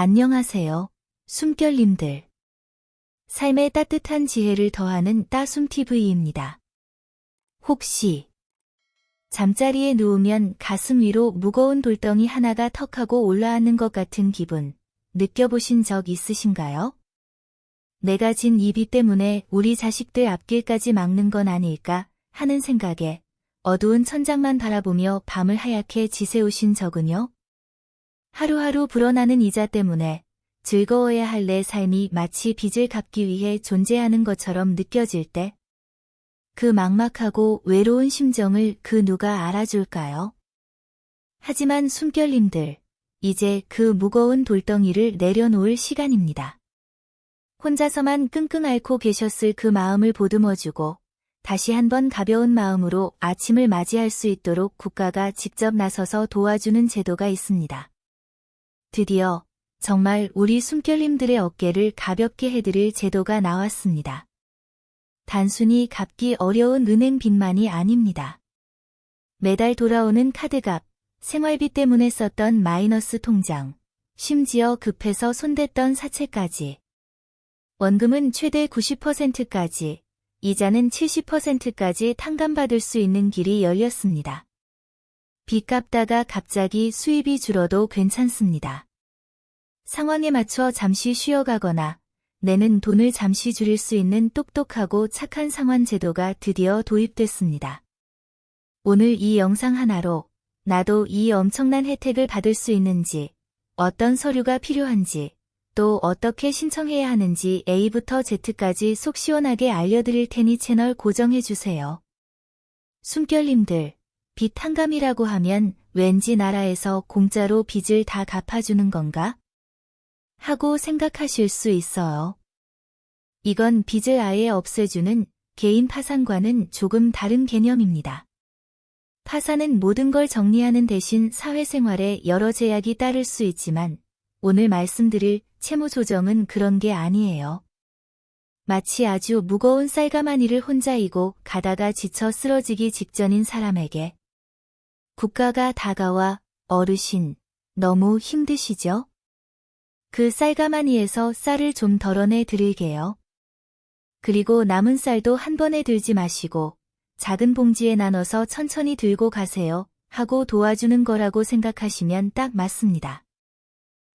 안녕하세요. 숨결님들. 삶의 따뜻한 지혜를 더하는 따숨TV입니다. 혹시 잠자리에 누우면 가슴 위로 무거운 돌덩이 하나가 턱하고 올라앉는 것 같은 기분 느껴보신 적 있으신가요? 내가 진 이비 때문에 우리 자식들 앞길까지 막는 건 아닐까 하는 생각에 어두운 천장만 바라보며 밤을 하얗게 지새우신 적은요? 하루하루 불어나는 이자 때문에 즐거워야 할 내 삶이 마치 빚을 갚기 위해 존재하는 것처럼 느껴질 때, 그 막막하고 외로운 심정을 그 누가 알아줄까요? 하지만 숨결님들, 이제 그 무거운 돌덩이를 내려놓을 시간입니다. 혼자서만 끙끙 앓고 계셨을 그 마음을 보듬어주고, 다시 한번 가벼운 마음으로 아침을 맞이할 수 있도록 국가가 직접 나서서 도와주는 제도가 있습니다. 드디어 정말 우리 숨결님들의 어깨를 가볍게 해드릴 제도가 나왔습니다. 단순히 갚기 어려운 은행 빚만이 아닙니다. 매달 돌아오는 카드값, 생활비 때문에 썼던 마이너스 통장, 심지어 급해서 손댔던 사채까지. 원금은 최대 90%까지, 이자는 70%까지 탕감받을 수 있는 길이 열렸습니다. 빚 갚다가 갑자기 수입이 줄어도 괜찮습니다. 상황에 맞춰 잠시 쉬어가거나 내는 돈을 잠시 줄일 수 있는 똑똑하고 착한 상환 제도가 드디어 도입됐습니다. 오늘 이 영상 하나로 나도 이 엄청난 혜택을 받을 수 있는지, 어떤 서류가 필요한지, 또 어떻게 신청해야 하는지 A부터 Z까지 속 시원하게 알려드릴 테니 채널 고정해주세요. 숨결님들, 빚 탕감이라고 하면 왠지 나라에서 공짜로 빚을 다 갚아주는 건가? 하고 생각하실 수 있어요. 이건 빚을 아예 없애주는 개인 파산과는 조금 다른 개념입니다. 파산은 모든 걸 정리하는 대신 사회생활에 여러 제약이 따를 수 있지만 오늘 말씀드릴 채무 조정은 그런 게 아니에요. 마치 아주 무거운 쌀가마니를 혼자 이고 가다가 지쳐 쓰러지기 직전인 사람에게 국가가 다가와 어르신, 너무 힘드시죠? 그 쌀가마니에서 쌀을 좀 덜어내 드릴게요. 그리고 남은 쌀도 한 번에 들지 마시고 작은 봉지에 나눠서 천천히 들고 가세요 하고 도와주는 거라고 생각하시면 딱 맞습니다.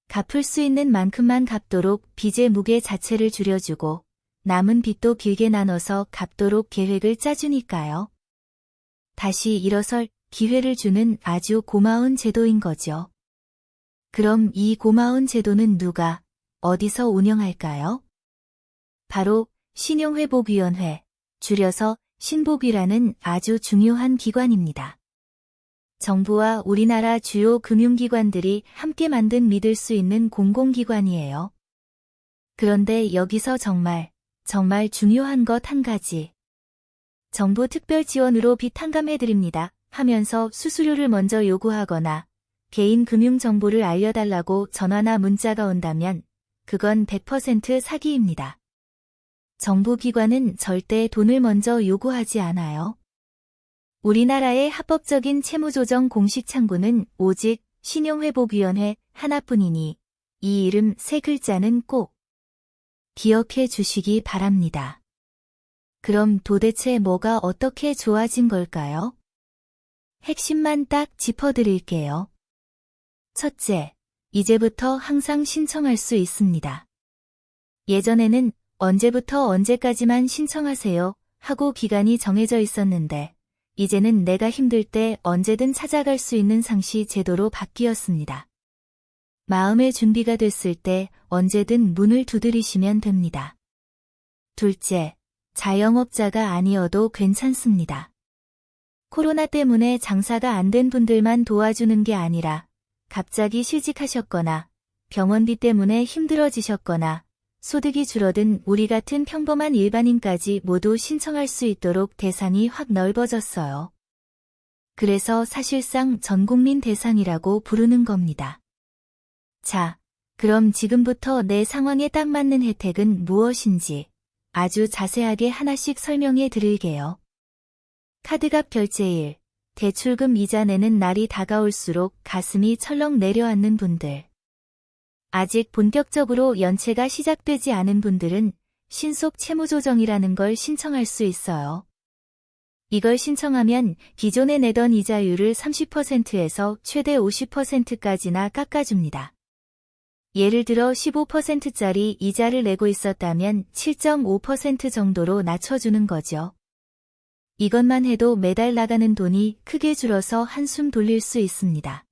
갚을 수 있는 만큼만 갚도록 빚의 무게 자체를 줄여주고 남은 빚도 길게 나눠서 갚도록 계획을 짜주니까요. 다시 일어설 기회를 주는 아주 고마운 제도인 거죠. 그럼 이 고마운 제도는 누가, 어디서 운영할까요? 바로 신용회복위원회, 줄여서 신복위라는 아주 중요한 기관입니다. 정부와 우리나라 주요 금융기관들이 함께 만든 믿을 수 있는 공공기관이에요. 그런데 여기서 정말, 정말 중요한 것 한 가지. 정부 특별 지원으로 빚 탕감해드립니다 하면서 수수료를 먼저 요구하거나 개인 금융 정보를 알려달라고 전화나 문자가 온다면 그건 100% 사기입니다. 정부기관은 절대 돈을 먼저 요구하지 않아요. 우리나라의 합법적인 채무조정 공식 창구는 오직 신용회복위원회 하나뿐이니 이 이름 세 글자는 꼭 기억해 주시기 바랍니다. 그럼 도대체 뭐가 어떻게 좋아진 걸까요? 핵심만 딱 짚어드릴게요. 첫째, 이제부터 항상 신청할 수 있습니다. 예전에는 언제부터 언제까지만 신청하세요 하고 기간이 정해져 있었는데 이제는 내가 힘들 때 언제든 찾아갈 수 있는 상시 제도로 바뀌었습니다. 마음의 준비가 됐을 때 언제든 문을 두드리시면 됩니다. 둘째, 자영업자가 아니어도 괜찮습니다. 코로나 때문에 장사가 안 된 분들만 도와주는 게 아니라 갑자기 실직하셨거나 병원비 때문에 힘들어지셨거나 소득이 줄어든 우리 같은 평범한 일반인까지 모두 신청할 수 있도록 대상이 확 넓어졌어요. 그래서 사실상 전국민 대상이라고 부르는 겁니다. 자, 그럼 지금부터 내 상황에 딱 맞는 혜택은 무엇인지 아주 자세하게 하나씩 설명해 드릴게요. 카드값 결제 일, 대출금 이자 내는 날이 다가올수록 가슴이 철렁 내려앉는 분들. 아직 본격적으로 연체가 시작되지 않은 분들은 신속 채무조정이라는 걸 신청할 수 있어요. 이걸 신청하면 기존에 내던 이자율을 30%에서 최대 50%까지나 깎아줍니다. 예를 들어 15%짜리 이자를 내고 있었다면 7.5% 정도로 낮춰주는 거죠. 이것만 해도 매달 나가는 돈이 크게 줄어서 한숨 돌릴 수 있습니다.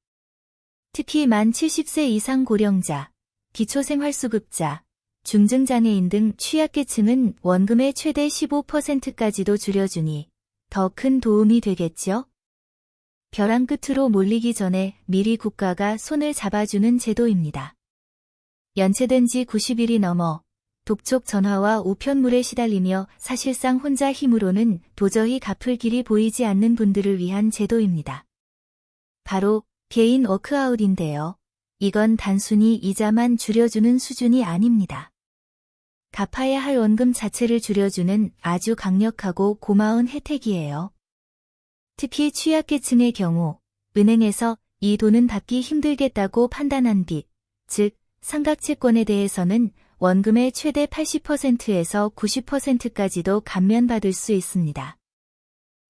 특히 만 70세 이상 고령자, 기초생활수급자, 중증장애인 등 취약계층은 원금의 최대 15%까지도 줄여주니 더 큰 도움이 되겠죠? 벼랑 끝으로 몰리기 전에 미리 국가가 손을 잡아주는 제도입니다. 연체된 지 90일이 넘어 독촉 전화와 우편물에 시달리며 사실상 혼자 힘으로는 도저히 갚을 길이 보이지 않는 분들을 위한 제도입니다. 바로 개인 워크아웃인데요. 이건 단순히 이자만 줄여주는 수준이 아닙니다. 갚아야 할 원금 자체를 줄여주는 아주 강력하고 고마운 혜택이에요. 특히 취약계층의 경우 은행에서 이 돈은 받기 힘들겠다고 판단한 빚, 즉 상각채권에 대해서는 원금의 최대 80%에서 90%까지도 감면받을 수 있습니다.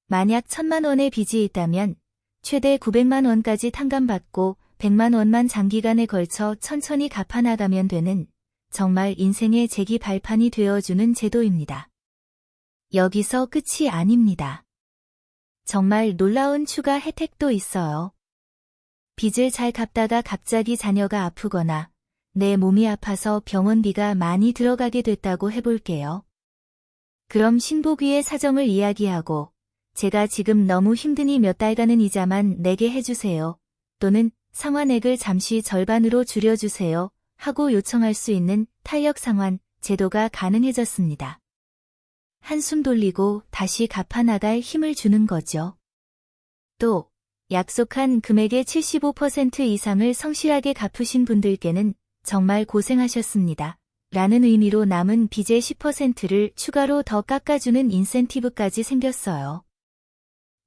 만약 천만 원의 빚이 있다면 최대 900만 원까지 탕감받고 100만 원만 장기간에 걸쳐 천천히 갚아나가면 되는 정말 인생의 재기 발판이 되어주는 제도입니다. 여기서 끝이 아닙니다. 정말 놀라운 추가 혜택도 있어요. 빚을 잘 갚다가 갑자기 자녀가 아프거나 내 몸이 아파서 병원비가 많이 들어가게 됐다고 해볼게요. 그럼 신복위의 사정을 이야기하고 제가 지금 너무 힘드니 몇 달간은 이자만 내게 해주세요. 또는 상환액을 잠시 절반으로 줄여주세요. 하고 요청할 수 있는 탄력 상환 제도가 가능해졌습니다. 한숨 돌리고 다시 갚아나갈 힘을 주는 거죠. 또 약속한 금액의 75% 이상을 성실하게 갚으신 분들께는 정말 고생하셨습니다. 라는 의미로 남은 빚의 10%를 추가로 더 깎아주는 인센티브까지 생겼어요.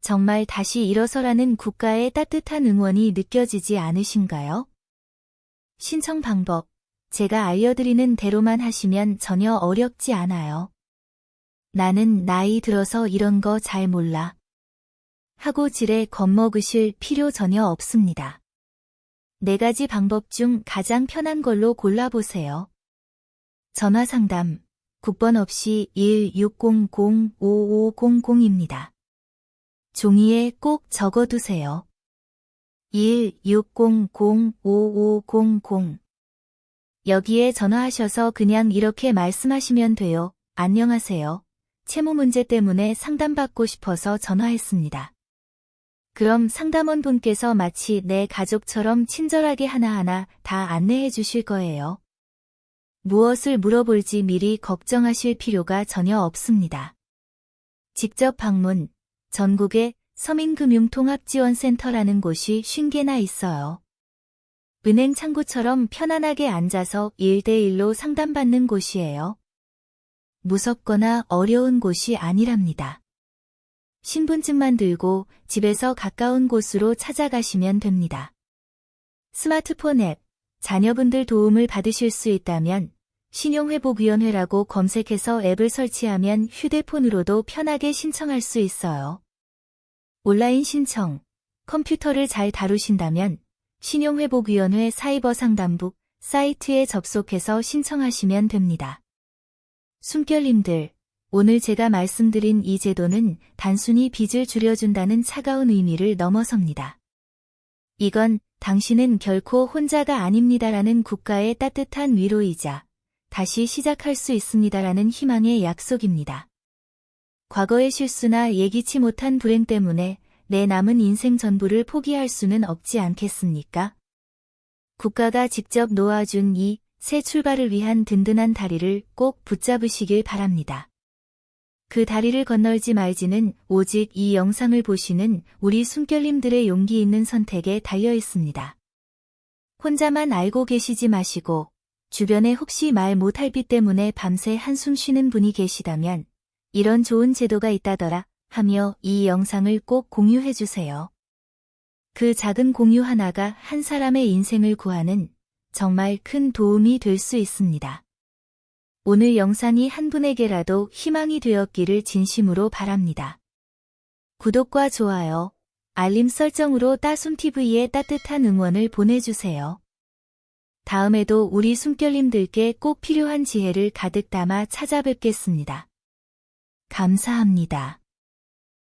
정말 다시 일어서라는 국가의 따뜻한 응원이 느껴지지 않으신가요? 신청 방법. 제가 알려드리는 대로만 하시면 전혀 어렵지 않아요. 나는 나이 들어서 이런 거 잘 몰라. 하고 질에 겁먹으실 필요 전혀 없습니다. 네 가지 방법 중 가장 편한 걸로 골라보세요. 전화 상담. 국번 없이 1600-5500입니다. 종이에 꼭 적어두세요. 1600-5500 여기에 전화하셔서 그냥 이렇게 말씀하시면 돼요. 안녕하세요. 채무 문제 때문에 상담받고 싶어서 전화했습니다. 그럼 상담원 분께서 마치 내 가족처럼 친절하게 하나하나 다 안내해 주실 거예요. 무엇을 물어볼지 미리 걱정하실 필요가 전혀 없습니다. 직접 방문, 전국에 서민금융통합지원센터라는 곳이 50개나 있어요. 은행 창구처럼 편안하게 앉아서 1대1로 상담받는 곳이에요. 무섭거나 어려운 곳이 아니랍니다. 신분증만 들고 집에서 가까운 곳으로 찾아가시면 됩니다. 스마트폰 앱, 자녀분들 도움을 받으실 수 있다면 신용회복위원회라고 검색해서 앱을 설치하면 휴대폰으로도 편하게 신청할 수 있어요. 온라인 신청, 컴퓨터를 잘 다루신다면 신용회복위원회 사이버 상담부 사이트에 접속해서 신청하시면 됩니다. 숨결님들, 오늘 제가 말씀드린 이 제도는 단순히 빚을 줄여준다는 차가운 의미를 넘어섭니다. 이건 당신은 결코 혼자가 아닙니다라는 국가의 따뜻한 위로이자 다시 시작할 수 있습니다라는 희망의 약속입니다. 과거의 실수나 예기치 못한 불행 때문에 내 남은 인생 전부를 포기할 수는 없지 않겠습니까? 국가가 직접 놓아준 이 새 출발을 위한 든든한 다리를 꼭 붙잡으시길 바랍니다. 그 다리를 건널지 말지는 오직 이 영상을 보시는 우리 숨결님들의 용기 있는 선택에 달려 있습니다. 혼자만 알고 계시지 마시고 주변에 혹시 말 못할 빚 때문에 밤새 한숨 쉬는 분이 계시다면 이런 좋은 제도가 있다더라 하며 이 영상을 꼭 공유해 주세요. 그 작은 공유 하나가 한 사람의 인생을 구하는 정말 큰 도움이 될 수 있습니다. 오늘 영상이 한 분에게라도 희망이 되었기를 진심으로 바랍니다. 구독과 좋아요, 알림 설정으로 따숨TV에 따뜻한 응원을 보내주세요. 다음에도 우리 숨결님들께 꼭 필요한 지혜를 가득 담아 찾아뵙겠습니다. 감사합니다.